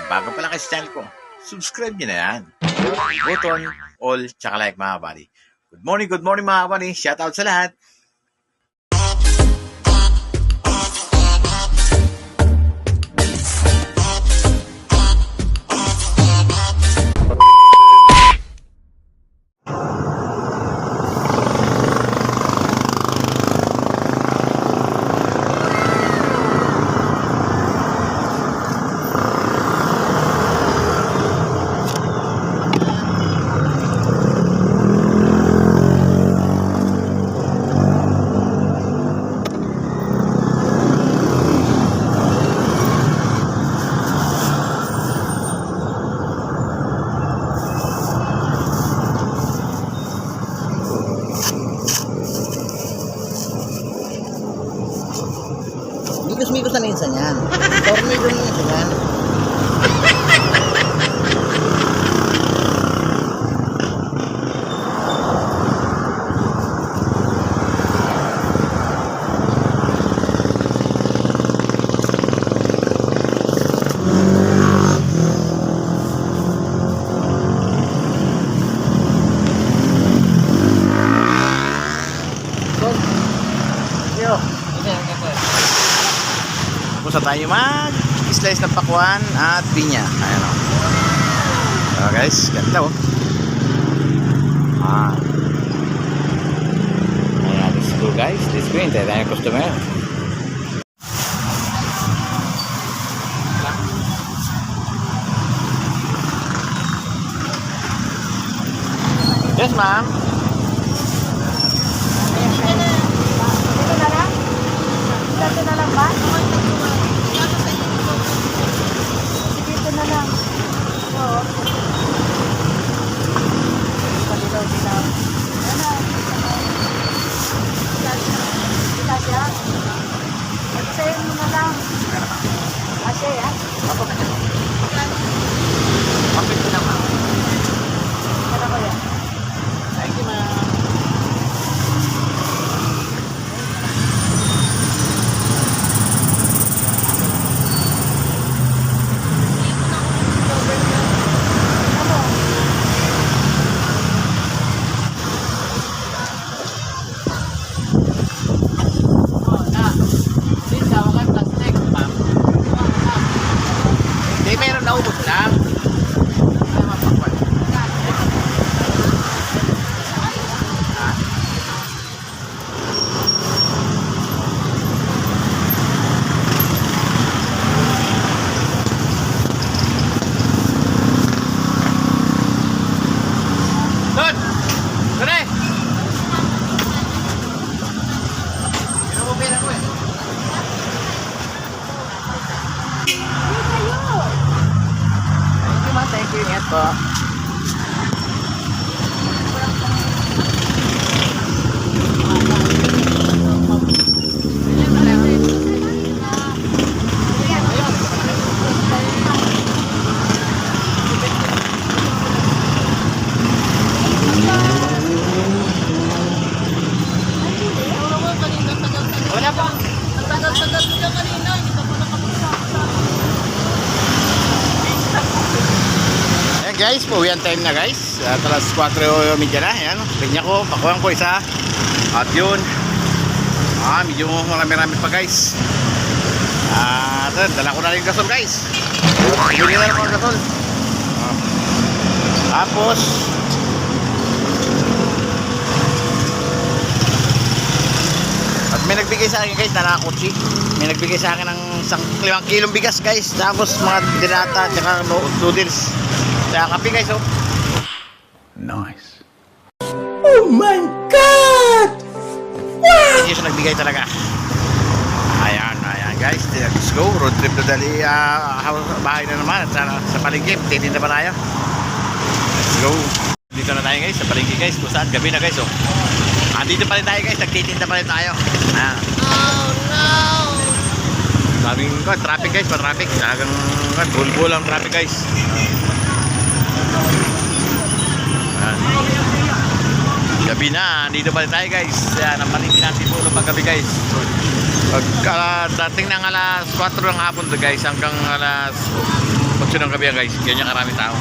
Kung bago pa lang sa channel ko, subscribe nyo na yan. Button, all, tsaka like mga buddy. Good morning, good morning mga buddy. Shout out sa lahat. Mikos-mikos na minsan yan. Tornado na yan. Tapos na tayo mag slice ng pakwan at pinya. Ayan o. So guys, ganda o. Ah. Ayan, let's go guys. Let's go. Hintay tayo customer. Yes, ma'am. Ito na lang? Ito na lang ba? Sige, ito na lang. Oo. Palilaw, dilaw. Ano? Sila siya? Pagsayin mo na lang. Kasi, ah. Okay po na ma'am. Ano ko yan? Thank you, ma'am. Hindi, meron na ubos lang. Doon! Doon eh! Pinamumira ko eh. Thank you, ma. Thank you. Ingat po. Wala po. Tagal-tagal nila kanina, hindi pa po nakapagsalita. Ayan guys, pauwian time na guys. At alas 4.30 na. Ayan, pinya ko, pakuhan ko isa. At yun. Ah, medyo marami-rami pa guys. At uh, dala ko na rin gasol guys. Bili na ako ng gasol. Ah. Tapos, at may nagbigay sa akin guys, nanakotsi. May nagbigay sa akin ng isang limang kilong bigas guys. Tapos mga dinata, tsaka no- noodles. Kaya kape guys, oh. Nice. Oh my God! Wow! Hindi siya nagbigay talaga. Ayan, ayan guys. Let's go. Road trip to Dali. ah, house- bahay na naman. At sa, sa palengke. Titinda pa tayo. Let's go. Dito na tayo guys. Sa palengke guys. Kung saan. Gabi na guys, oh. Ah, dito pa rin tayo guys. Nagtitinda pa rin tayo. Ayan. Oh no! Daming ko, traffic guys, pa-traffic. Talagang kan, bull ang traffic guys. Gabi na, dito pa rin tayo guys. Yan, ang palingkin natin po pag gabi guys. Pag ah, dating ng alas 4 ng hapon to guys hanggang alas 8 ng gabi guys. Ganyan karami tao.